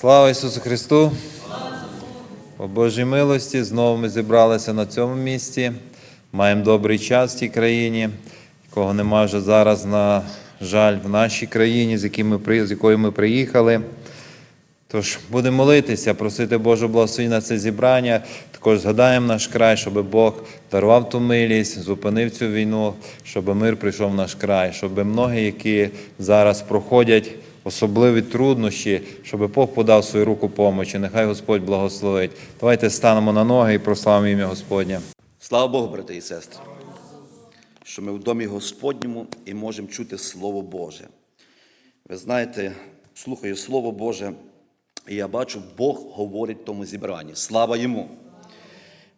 Слава Ісусу Христу! По Божій милості знову ми зібралися на цьому місці. Маємо добрий час в цій країні, якого немає вже зараз, на жаль, в нашій країні, з, ми, з якою ми приїхали. Тож будемо молитися, просити Божу благословення на це зібрання. Також згадаємо наш край, щоб Бог дарував ту милість, зупинив цю війну, щоб мир прийшов в наш край, щоб многі, які зараз проходять особливі труднощі, щоб Бог подав свою руку помочі. Нехай Господь благословить. Давайте станемо на ноги і прославимо ім'я Господнє. Слава Богу, брати і сестри, що ми в домі Господньому і можемо чути Слово Боже. Ви знаєте, слухаю Слово Боже, і я бачу, Бог говорить в тому зібранні. Слава йому!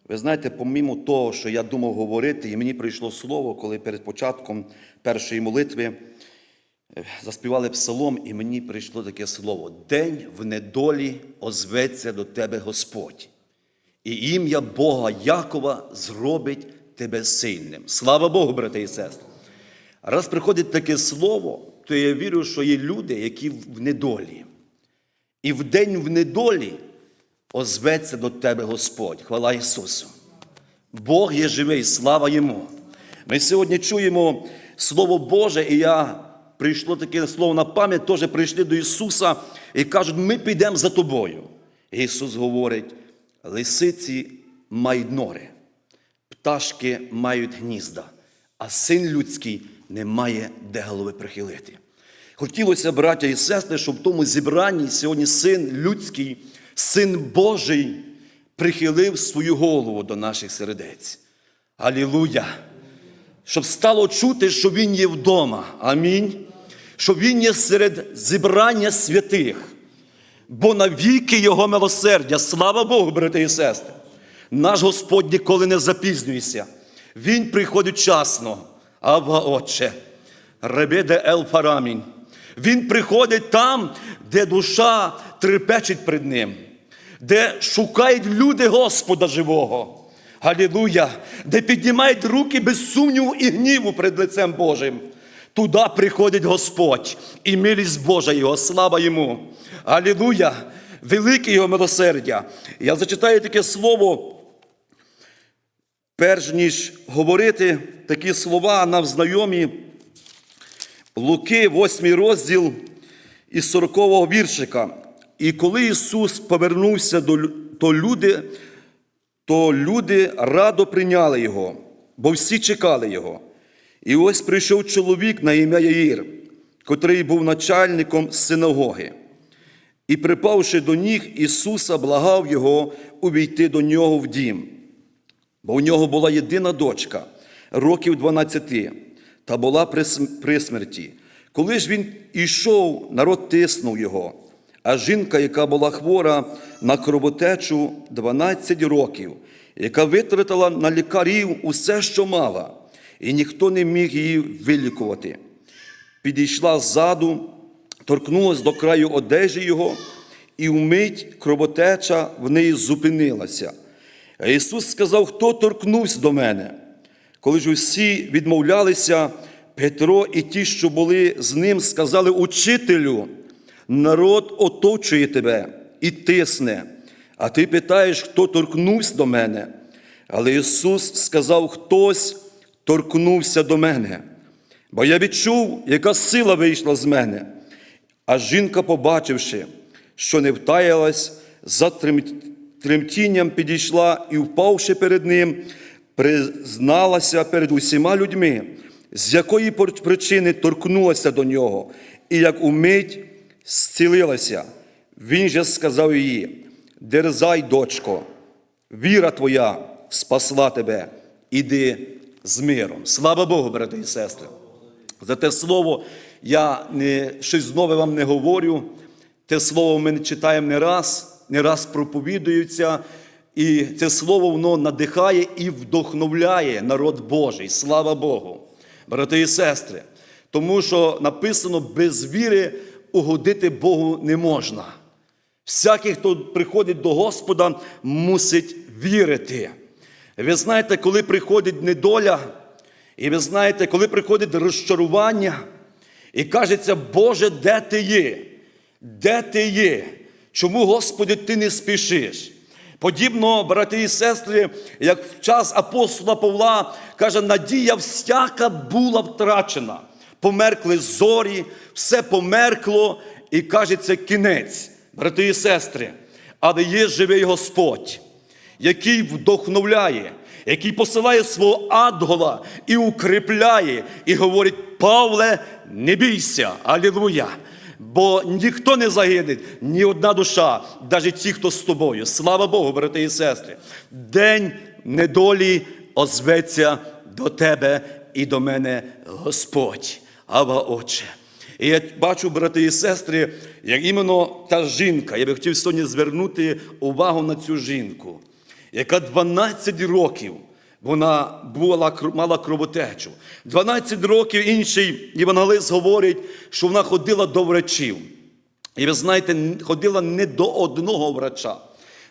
Ви знаєте, помімо того, що я думав говорити, і мені прийшло слово, коли перед початком першої молитви заспівали псалом, і мені прийшло таке слово: День в недолі озветься до тебе Господь і ім'я Бога Якова зробить тебе сильним. Слава Богу, брати і сестри. Раз приходить таке слово, то я вірю, що є люди, які в недолі. І в день в недолі озветься до тебе Господь. Хвала Ісусу. Бог є живий, слава Йому. Ми сьогодні чуємо Слово Боже, і я прийшло таке слово на пам'ять, теж прийшли до Ісуса і кажуть, ми підемо за тобою. Ісус говорить: лисиці мають нори, пташки мають гнізда, а син людський не має де голови прихилити. Хотілося, браття і сестри, щоб в тому зібранні сьогодні син людський, син Божий прихилив свою голову до наших сердець. Алілуя! Щоб стало чути, що Він є вдома. Амінь. Щоб Він є серед зібрання святих. Бо навіки Його милосердя, слава Богу, брати і сестри. Наш Господь ніколи не запізнюється. Він приходить часно. Абба Отче, ребеде ел фарамінь. Він приходить там, де душа трепечить пред Ним, де шукають люди Господа живого. Галілуя! Де піднімають руки без сумніву і гніву перед лицем Божим. Туди приходить Господь і милість Божа Його, слава Йому. Алілуя! Велике Його милосердя. Я зачитаю таке слово, перш ніж говорити такі слова нам знайомі. Луки, 8 розділ із 40-го віршика. І коли Ісус повернувся до то люди, то люди радо прийняли Його, бо всі чекали Його. І ось прийшов чоловік на ім'я Яїр, котрий був начальником синагоги. І, припавши до ніг, Ісуса благав Його увійти до нього в дім. Бо у нього була єдина дочка, років 12, та була при смерті. Коли ж він ішов, народ тиснув його. А жінка, яка була хвора на кровотечу 12 років, яка витратила на лікарів усе, що мала, і ніхто не міг її вилікувати. Підійшла ззаду, торкнулась до краю одежі його, і вмить кровотеча в неї зупинилася. А Ісус сказав, хто торкнувся до мене. Коли ж усі відмовлялися, Петро і ті, що були з ним, сказали Учителю, народ оточує тебе і тисне, а ти питаєш, хто торкнувся до мене. Але Ісус сказав, хтось торкнувся до мене, бо я відчув, яка сила вийшла з мене. А жінка, побачивши, що не втаялась, за тремтінням підійшла і, впавши перед ним, призналася перед усіма людьми, з якої причини торкнулася до нього, і як умить зцілилася. Він же сказав їй: Дерзай, дочко, віра твоя спасла тебе, іди з миром. Слава Богу, брати і сестри. За те слово я не, щось нове вам не говорю. Те слово ми читаємо не раз, не раз проповідується. І це слово воно надихає і вдохновляє народ Божий. Слава Богу, брати і сестри. Тому що написано, без віри угодити Богу не можна. Всякий, хто приходить до Господа, мусить вірити. Ви знаєте, коли приходить недоля, і ви знаєте, коли приходить розчарування, і кажеться, Боже, де ти є? Де ти є? Чому, Господи, ти не спішиш? Подібно, брати і сестри, як в час апостола Павла каже, надія всяка була втрачена. Померкли зорі, все померкло, і каже, це кінець, брати і сестри. Але є живий Господь, який вдохновляє, який посилає свого ангела і укріпляє, і говорить: Павле, не бійся, алілуя! Бо ніхто не загине, ні одна душа, навіть ті, хто з тобою. Слава Богу, брати і сестри. День недолі озветься до тебе і до мене Господь. Ава Отче. І я бачу, брати і сестри, як іменно та жінка, я би хотів сьогодні звернути увагу на цю жінку, яка 12 років вона була, мала кровотечу. 12 років інший євангелист говорить, що вона ходила до врачів. І ви знаєте, ходила не до одного врача.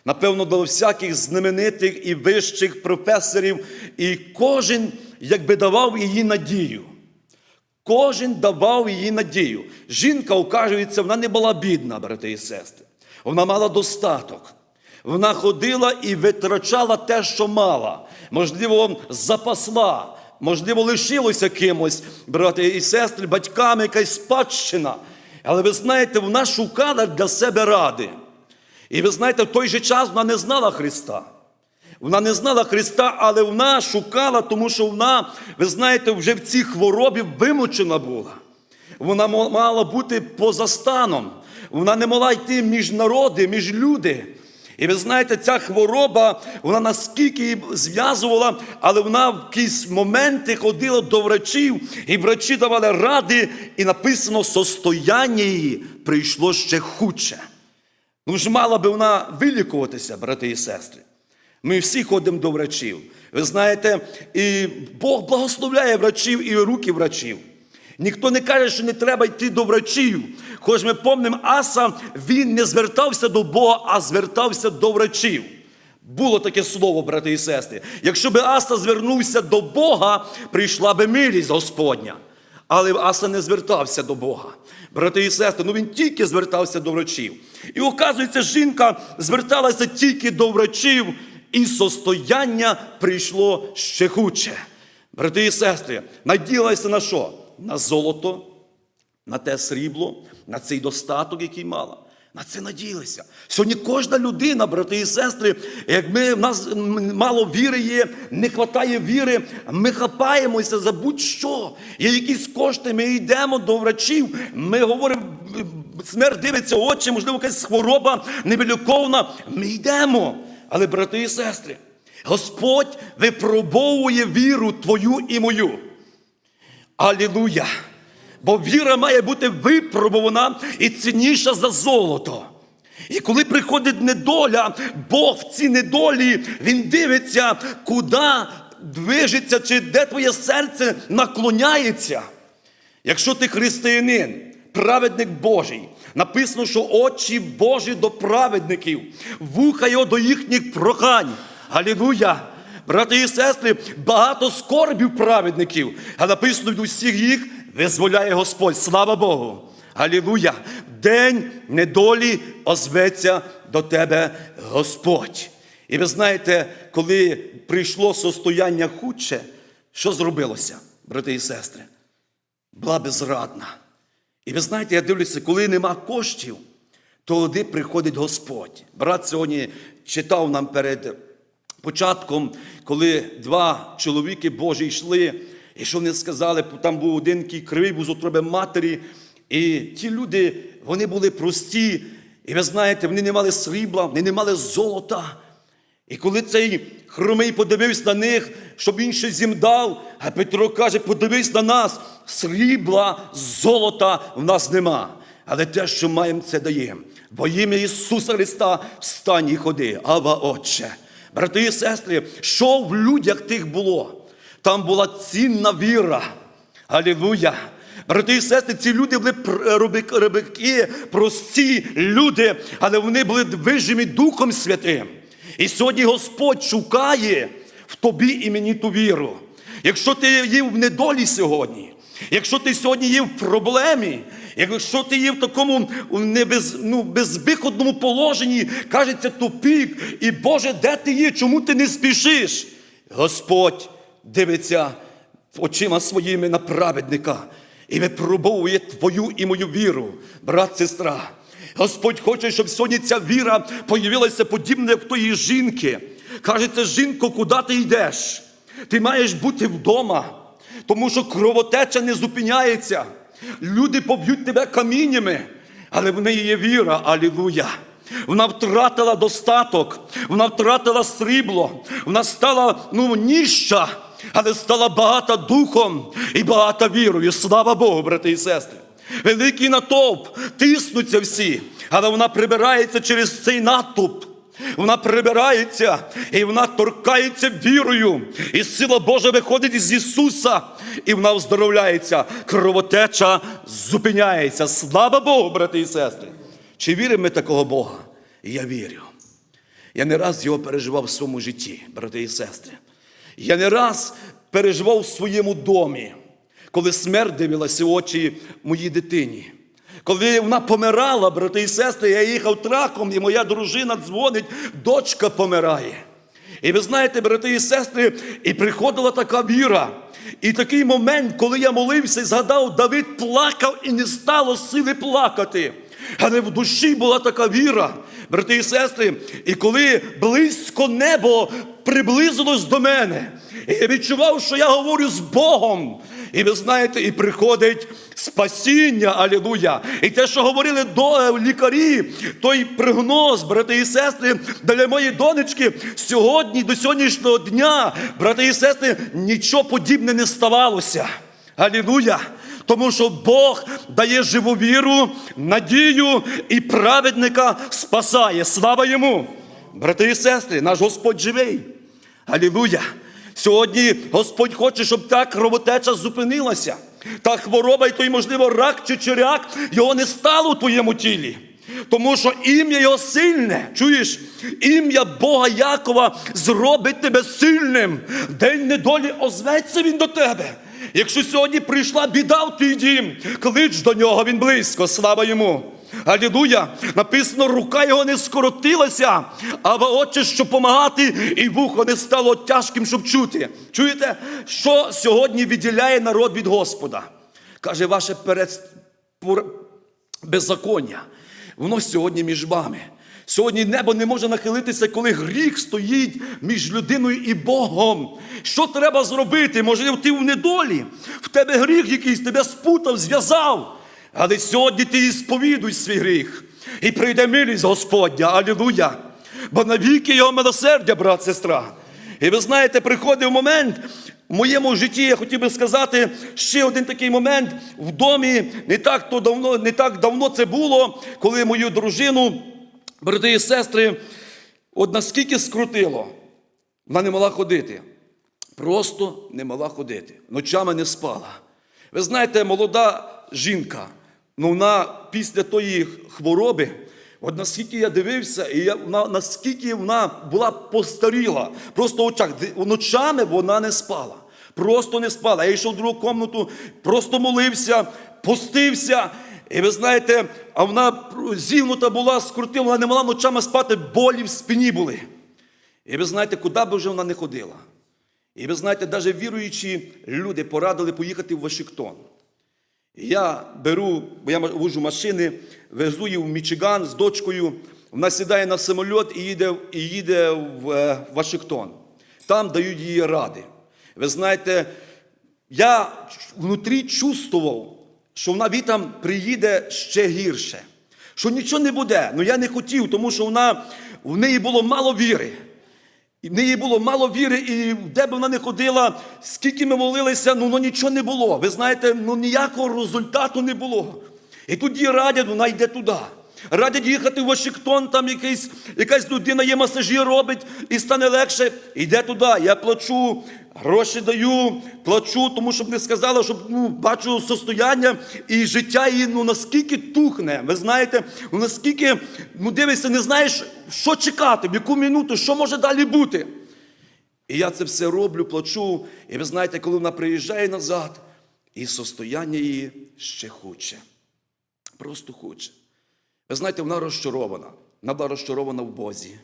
Напевно, до всяких знаменитих і вищих професорів, і кожен якби давав їй надію. Кожен давав їй надію. Жінка, оказується, вона не була бідна, брати і сестри. Вона мала достаток. Вона ходила і витрачала те, що мала. Можливо, запасла, можливо, лишилося кимось, брати і сестри, батьками якась спадщина. Але ви знаєте, вона шукала для себе ради. І ви знаєте, в той же час вона не знала Христа. Вона не знала Христа, але вона шукала, тому що вона, ви знаєте, вже в цій хворобі вимучена була. Вона мала бути поза станом. Вона не могла йти між народи, між люди. І ви знаєте, ця хвороба, вона наскільки зв'язувала, але вона в якісь моменти ходила до врачів, і врачі давали ради, і написано, состояння її прийшло ще худше. Ну ж мала би вона вилікуватися, брати і сестри. Ми всі ходимо до врачів. Ви знаєте, і Бог благословляє врачів і руки врачів. Ніхто не каже, що не треба йти до врачів. Хоч ми пам'ятаємо, Аса він не звертався до Бога, а звертався до врачів. Було таке слово, брати і сестри. Якщо би Аса звернувся до Бога, прийшла би милість Господня. Але Аса не звертався до Бога. Брати і сестри, ну він тільки звертався до врачів. І оказується, жінка зверталася тільки до врачів, і состояння прийшло ще худше. Брати і сестри, наділася на що? На золото, на те срібло, на цей достаток, який мала. На це надіялися. Сьогодні кожна людина, брати і сестри, як ми, в нас мало віри є, не вистачає віри, ми хапаємося за будь-що. Є якісь кошти, ми йдемо до врачів, ми говоримо, смерть дивиться очі, можливо, якась хвороба невиліковна. Ми йдемо. Але, брати і сестри, Господь випробовує віру твою і мою. Алілуя! Бо віра має бути випробувана і цінніша за золото. І коли приходить недоля, Бог в ці недолі, Він дивиться, куди движеться, чи де твоє серце наклоняється. Якщо ти християнин, праведник Божий, написано, що очі Божі до праведників, вуха його до їхніх прохань. Алілуя! Брати і сестри, багато скорбів праведників, а написано від усіх їх визволяє Господь. Слава Богу! Алілуя! День недолі озветься до тебе Господь. І ви знаєте, коли прийшло состояння худше, що зробилося, брати і сестри? Була безрадна. І ви знаєте, я дивлюся, коли нема коштів, то туди приходить Господь. Брат сьогодні читав нам перед початком, коли два чоловіки Божі йшли, і що вони сказали, там був один який кривий був з утроби матері. І ті люди, вони були прості, і ви знаєте, вони не мали срібла, вони не мали золота. І коли цей хромий подивився на них, щоб щось їм дав, а Петро каже: подивись на нас, срібла, золота в нас нема. Але те, що маємо, це даємо. Во ім'я Ісуса Христа встань і ходи, Ава Отче. Брати і сестри, що в людях тих було? Там була цінна віра. Алілуя! Брати і сестри, ці люди були рибаки, прості люди, але вони були вижимі Духом Святим. І сьогодні Господь шукає в тобі і мені ту віру. Якщо ти є в недолі сьогодні, якщо ти сьогодні є в проблемі, Якщо ти є в такому не без, ну, безвиходному положенні, кажеться тупік, і Боже, де ти є? Чому ти не спішиш? Господь дивиться очима своїми на праведника і випробовує твою і мою віру, брат, сестра. Господь хоче, щоб сьогодні ця віра появилася подібна, як тої жінки. Кажеться, жінко, куди ти йдеш? Ти маєш бути вдома, тому що кровотеча не зупиняється. Люди поб'ють тебе каміннями, але в неї є віра, алілуя. Вона втратила достаток, вона втратила срібло, вона стала ну, ніща, але стала багата духом і багата вірою. Слава Богу, брати і сестри. Великий натовп, тиснуться всі, але вона прибирається через цей натовп. Вона прибирається і вона торкається вірою. І сила Божа виходить із Ісуса, і вона оздоровляється. Кровотеча зупиняється. Слава Богу, брати і сестри. Чи віримо ми такого Бога? Я вірю. Я не раз його переживав в своєму житті, брати і сестри. Я не раз переживав в своєму домі, коли смерть дивилася очі моїй дитині. Коли вона помирала, брати і сестри, я їхав траком, і моя дружина дзвонить, дочка помирає. І ви знаєте, брати і сестри, і приходила така віра. І такий момент, коли я молився і згадав, Давид плакав і не стало сили плакати. Але в душі була така віра, брати і сестри, і коли близько небо приблизилось до мене, і я відчував, що я говорю з Богом. І ви знаєте, і приходить спасіння, алілуя. І те, що говорили до е, лікарі, той прогноз, брати і сестри, для моєї донечки, сьогодні, до сьогоднішнього дня, брати і сестри, нічого подібне не ставалося. Алілуя. Тому що Бог дає живу віру, надію і праведника спасає. Слава йому! Брати і сестри, наш Господь живий. Алілуя! Сьогодні Господь хоче, щоб та кровотеча зупинилася. Та хвороба, і той, можливо, рак чи черяк, його не стало у твоєму тілі. Тому що ім'я його сильне, чуєш, ім'я Бога Якова зробить тебе сильним. День недолі озветься він до тебе. Якщо сьогодні прийшла біда в твій дім, клич до нього, він близько, слава йому. Алілуя! Написано, рука його не скоротилася, а очі, щоб помагати, і вухо не стало тяжким, щоб чути. Чуєте, що сьогодні відділяє народ від Господа? Каже, ваше перед... беззаконня. Воно сьогодні між вами. Сьогодні небо не може нахилитися, коли гріх стоїть між людиною і Богом. Що треба зробити? Можливо, ти в недолі, в тебе гріх якийсь тебе спутав, зв'язав. Але сьогодні ти сповідуй свій гріх. І прийде милість Господня. Алілуя! Бо навіки його милосердя, брат, сестра. І ви знаєте, приходив момент в моєму житті, я хотів би сказати, ще один такий момент в домі, не так, то давно, не так давно це було, коли мою дружину, брати і сестри, от наскільки скрутило, вона не могла ходити. Просто не могла ходити. Ночами не спала. Ви знаєте, молода жінка, ну вона після тої хвороби, от наскільки я дивився, і я, вона, наскільки вона була постаріла, просто в очах, ночами вона не спала. Просто не спала. Я йшов в другу комнату, просто молився, постився. І ви знаєте, а вона зігнута була, скрутила, вона не могла ночами спати, болі в спині були. І ви знаєте, куди би вже вона не ходила. І ви знаєте, навіть віруючі люди порадили поїхати в Вашингтон. Я беру, бо я вожу машини, везу її в Мічиган з дочкою. Вона сідає на самоліт і їде, і їде в е, Вашингтон. Там дають їй ради. Ви знаєте, я внутрі чувствував, що вона вітам приїде ще гірше. Що нічого не буде. Ну я не хотів, тому що вона, в неї було мало віри. І в неї було мало віри, і де б вона не ходила, скільки ми молилися, ну, ну нічого не було. Ви знаєте, ну ніякого результату не було. І тут її радять, вона йде туди. Радять їхати в Вашингтон, там якийсь, якась людина є масажі робить і стане легше. Йде туди. Я плачу, гроші даю, плачу, тому щоб не сказала, щоб ну, бачу состояння і життя її ну, наскільки тухне. Ви знаєте, ну, наскільки ну, дивишся, не знаєш, що чекати, в яку минуту, що може далі бути. І я це все роблю, плачу. І ви знаєте, коли вона приїжджає назад, і состояння її ще худше. Просто хоче. Ви знаєте, вона розчарована. Вона була розчарована в Бозі.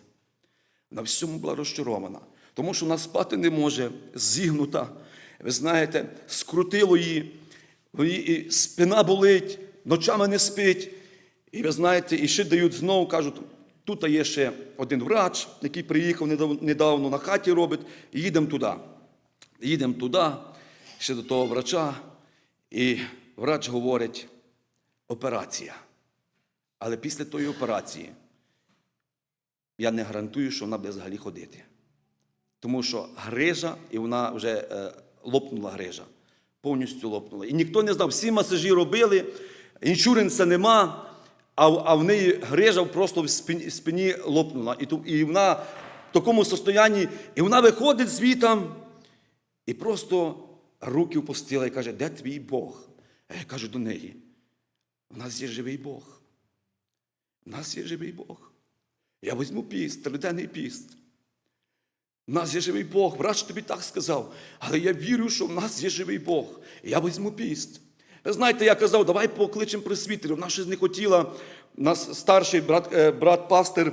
На всьому була розчарована. Тому що вона спати не може, зігнута. Ви знаєте, скрутило її, і спина болить, ночами не спить. І ви знаєте, і ще дають знову, кажуть, тут є ще один врач, який приїхав недавно на хаті робить, і їдемо туди. Їдемо туди, ще до того врача, і врач говорить, операція. Але після тої операції я не гарантую, що вона буде взагалі ходити. Тому що грижа, і вона вже е, лопнула грижа. Повністю лопнула. І ніхто не знав, всі масажі робили, іншуренса нема, а, а в неї грижа просто в спині, в спині лопнула. І, і вона в такому состоянні, і вона виходить звітам і просто руки впустила і каже, де твій Бог? А я кажу до неї, у нас є живий Бог. У нас є живий Бог. Я візьму піст, триденний піст. У нас є живий Бог, врач тобі так сказав. Але я вірю, що в нас є живий Бог. І я візьму піст. Ви знаєте, я казав, давай покличемо присвітерів. Вона щось не хотіла. Нас старший брат, е, брат пастир.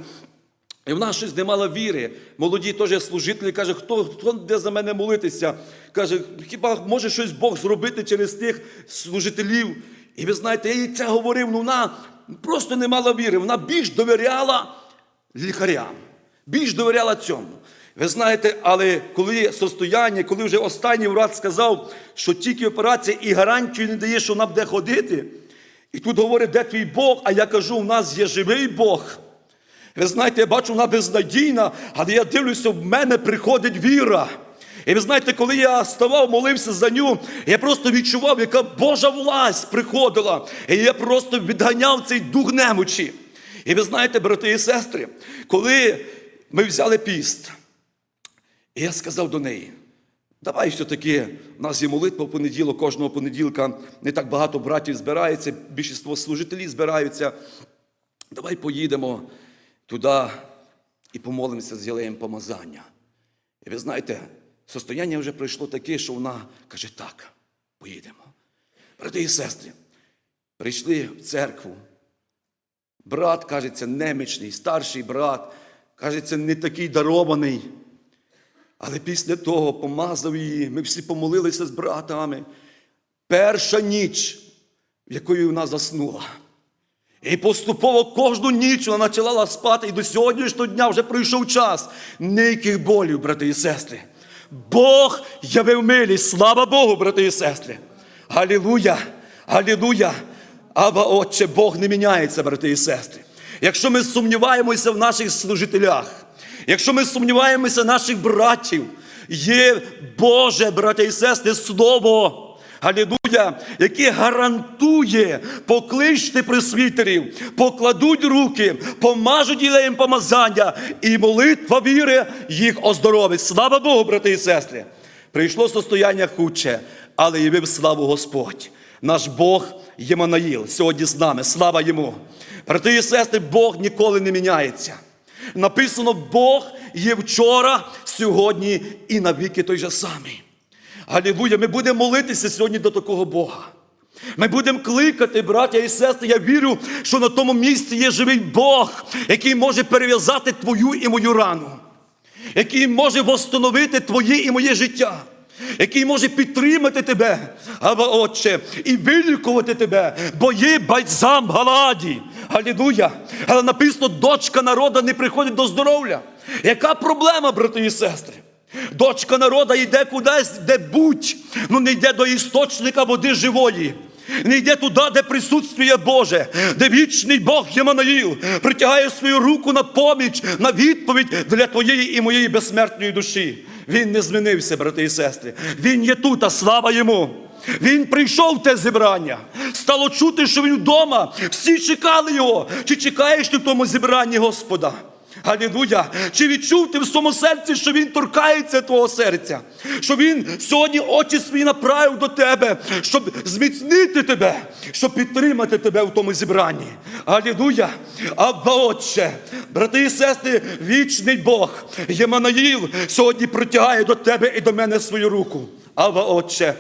І вона щось не мала віри. Молоді теж служителі каже, хто, хто де за мене молитися? Каже, хіба може щось Бог зробити через тих служителів? І ви знаєте, я їй це говорив, ну вона просто не мала віри. Вона більш довіряла лікарям, більш довіряла цьому. Ви знаєте, але коли состояння, коли вже останній врач сказав, що тільки операція і гарантію не дає, що вона буде ходити, і тут говорить, де твій Бог, а я кажу, у нас є живий Бог. Ви знаєте, я бачу, вона безнадійна, але я дивлюся, в мене приходить віра. І ви знаєте, коли я ставав, молився за ню, я просто відчував, яка Божа власть приходила. І я просто відганяв цей дух немочі. І ви знаєте, брати і сестри, коли ми взяли піст, і я сказав до неї, давай все-таки, у нас є молитва в понеділок, кожного понеділка не так багато братів збирається, більшість служителів збираються. Давай поїдемо туди і помолимося з Єлеєм помазання. І ви знаєте, состояння вже пройшло таке, що вона каже, так, поїдемо. Брати і сестри, прийшли в церкву. Брат, кажеться, немічний, старший брат, кажеться, не такий дарований. Але після того помазав її, ми всі помолилися з братами. Перша ніч, в якої вона заснула. І поступово кожну ніч вона почала спати, і до сьогоднішнього дня вже пройшов час. Ніяких болів, брати і сестри. Бог явив милість. Слава Богу, брати і сестри. Галілуя! Галілуя! Аба, Отче, Бог не міняється, брати і сестри. Якщо ми сумніваємося в наших служителях, якщо ми сумніваємося наших братів, є Боже, брати і сестри, Слово. Галілуя, яке гарантує, покличте присвітерів, покладуть руки, помажуть ілеєм помазання, і молитва віри їх оздоровить. Слава Богу, брати і сестри! Прийшло состояння худше, але явив славу Господь. Наш Бог Єманаїл сьогодні з нами. Слава йому. Брати і сестри, Бог ніколи не міняється. Написано, Бог є вчора, сьогодні і навіки той же самий. Галілуя, ми будемо молитися сьогодні до такого Бога. Ми будемо кликати, браття і сестри. Я вірю, що на тому місці є живий Бог, який може перев'язати твою і мою рану, який може восстановити твоє і моє життя, який може підтримати тебе, Отче, і вилікувати тебе, бо є бальзам Галаді. Галілуя! Але написано, дочка народа не приходить до здоров'я. Яка проблема, брати і сестри? Дочка народа йде кудись, де будь, ну не йде до істочника води живої. Не йде туди, де присутствує Боже, де вічний Бог Єманаїл притягає свою руку на поміч, на відповідь для твоєї і моєї безсмертної душі. Він не змінився, брати і сестри. Він є тут, а слава йому. Він прийшов в те зібрання. Стало чути, що він вдома. Всі чекали його. Чи чекаєш ти в тому зібранні Господа? Галілуя! Чи відчув ти в своєму серці, що він торкається твого серця? Що він сьогодні очі свої направив до тебе, щоб зміцнити тебе, щоб підтримати тебе в тому зібранні. Галілуя! Абба Отче, брати і сестри, вічний Бог, Єманаїл, сьогодні протягає до тебе і до мене свою руку. Абба Отче,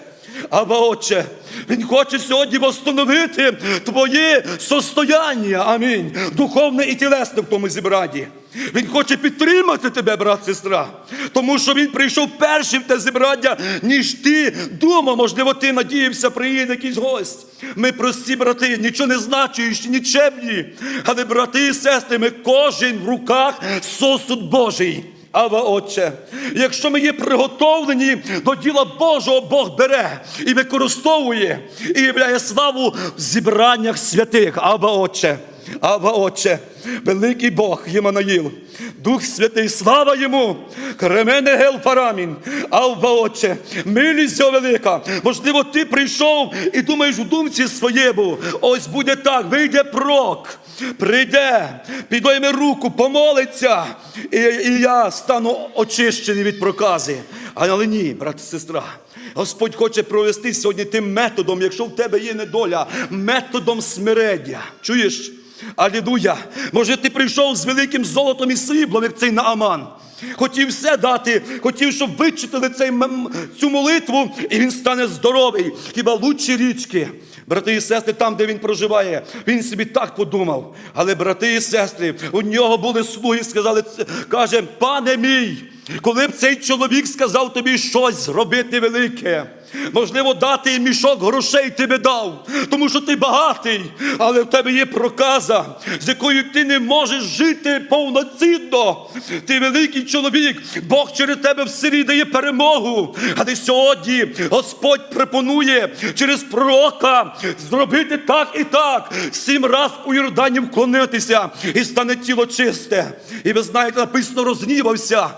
Аба Отче, Він хоче сьогодні встановити твоє состояння, амінь, духовне і тілесне в тому зібранні. Він хоче підтримати тебе, брат, сестра, тому що він прийшов першим в те зібрання, ніж ти думав, можливо, ти надіявся, приїде якийсь гость. Ми прості брати, нічого не значуючі, нічемні. Але, брати і сестри, ми кожен в руках сосуд Божий. Ава Отче, якщо ми є приготовлені до діла Божого, Бог бере і використовує, і являє славу в зібраннях святих. Ава Отче, Ава Отче, великий Бог Єманаїл, Дух Святий, слава йому, Кремене Гел Фарамін, Авва Отче, милість велика. Можливо, ти прийшов і думаєш в думці своєму, ось буде так, вийде прок. Прийде, підойме руку, помолиться, і, і я стану очищений від прокази. Але ні, брат і сестра, Господь хоче провести сьогодні тим методом, якщо в тебе є недоля, методом смирення. Чуєш? Алілуя! Може, ти прийшов з великим золотом і сріблом, як цей Нааман. Хотів все дати, хотів, щоб вичитали цей, цю молитву, і він стане здоровий. Хіба лучші річки. Брати і сестри, там, де він проживає, він собі так подумав. Але брати і сестри, у нього були слуги, сказали, каже, пане мій, коли б цей чоловік сказав тобі щось зробити велике, можливо, дати мішок грошей ти би дав, тому що ти багатий, але в тебе є проказа, з якою ти не можеш жити повноцінно. Ти великий чоловік, Бог через тебе в селі дає перемогу. Але сьогодні Господь пропонує через пророка зробити так і так, сім раз у Йордані вклонитися, і стане тіло чисте. І ви знаєте, написано, рознівався.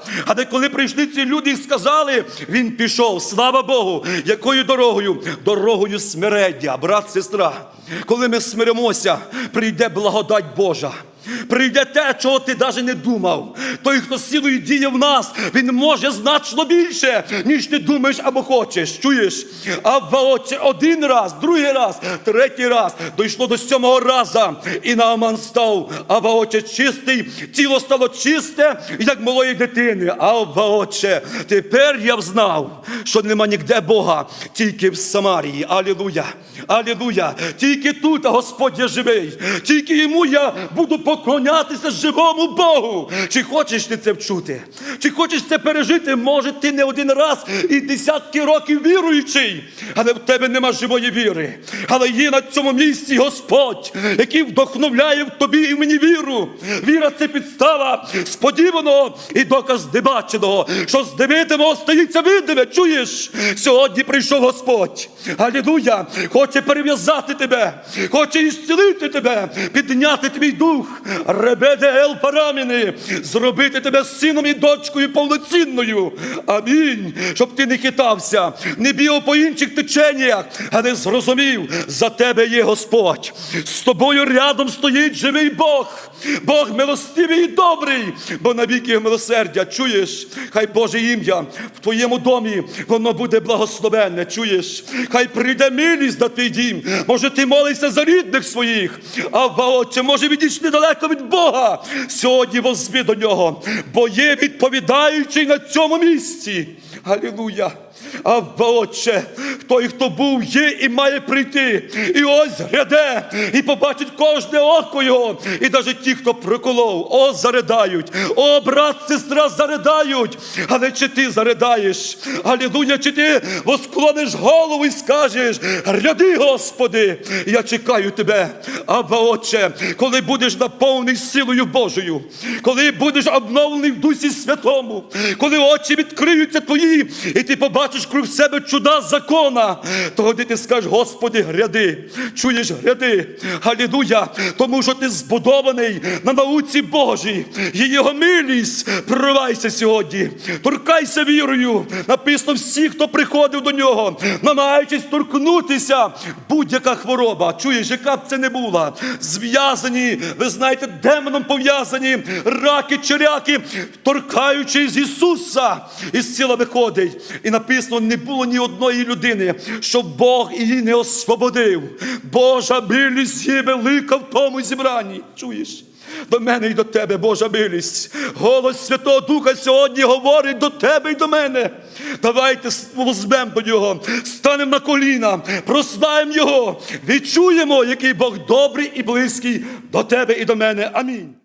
Але коли прийшли ці люди і сказали, він пішов. Слава Богу, якою дорогою? Дорогою смирення, брат, сестра. Коли ми смиримося, прийде благодать Божа. Прийде те, чого ти навіть не думав. Той, хто силою діє в нас, він може значно більше, ніж ти думаєш або хочеш. Чуєш? А отче один раз, другий раз, третій раз дійшло до сьомого раза. І Нааман став, а отче чистий, тіло стало чисте, як малої дитини. А отче, тепер я взнав, що нема ніде Бога, тільки в Самарії. Алілуя! Алілуя! Тільки тут Господь є живий, тільки йому я буду поклонятися живому Богу. Чи хочеш ти це вчути? Чи хочеш це пережити? Може, ти не один раз і десятки років віруючий, але в тебе нема живої віри. Але є на цьому місці Господь, який вдохновляє в тобі і в мені віру. Віра це підстава сподіваного і доказ небаченого, що з невидимого стається видиме. Чуєш? Сьогодні прийшов Господь. Алілуя! Хоче перев'язати тебе, хоче ісцілити тебе, підняти твій дух, ребеде ел параміни, зробити тебе сином і дочкою повноцінною. Амінь. Щоб ти не хитався, не бігав по інших теченнях, а не зрозумів, за тебе є Господь. З тобою рядом стоїть живий Бог. Бог милостивий і добрий, бо навіки милосердя. Чуєш? Хай Боже ім'я в твоєму домі воно буде благословенне. Чуєш? Хай прийде милість на твій дім. Може, ти молишся за рідних своїх, а Отче, може відійшли далеко від Бога. Сьогодні возьми до нього, бо є відповідаючий на цьому місці. Алілуя! А Отче, той, хто був, є і має прийти. І ось гряде, і побачить кожне око його. І навіть ті, хто проколов, о, заридають. О, брат, сестра, заридають. Але чи ти заридаєш? Алілуя, чи ти восклониш голову і скажеш, гряди, Господи, я чекаю тебе. Аба, Отче, коли будеш наповнений силою Божою, коли будеш обновлений в Дусі Святому, коли очі відкриються твої, і ти побачиш круг себе чуда закона, тоді ти скажеш, Господи, гряди, чуєш, гряди, Алілуя, тому що ти збудований на науці Божій, і його милість проривайся сьогодні, торкайся вірою. Написано, всі, хто приходив до нього, намагаючись торкнутися, будь-яка хвороба, чуєш, яка б це не була, зв'язані, ви знаєте, демоном пов'язані, раки, черяки, торкаючись Ісуса, із сила виходить. І написано, не було ні одної людини, щоб Бог її не освободив. Божа милість є велика в тому зібранні. Чуєш? до мене і до тебе, Божа милість. Голос Святого Духа сьогодні говорить до тебе і до мене. Давайте візьмемо до нього, станемо на коліна, прославимо Його, відчуємо, який Бог добрий і близький до тебе і до мене. Амінь.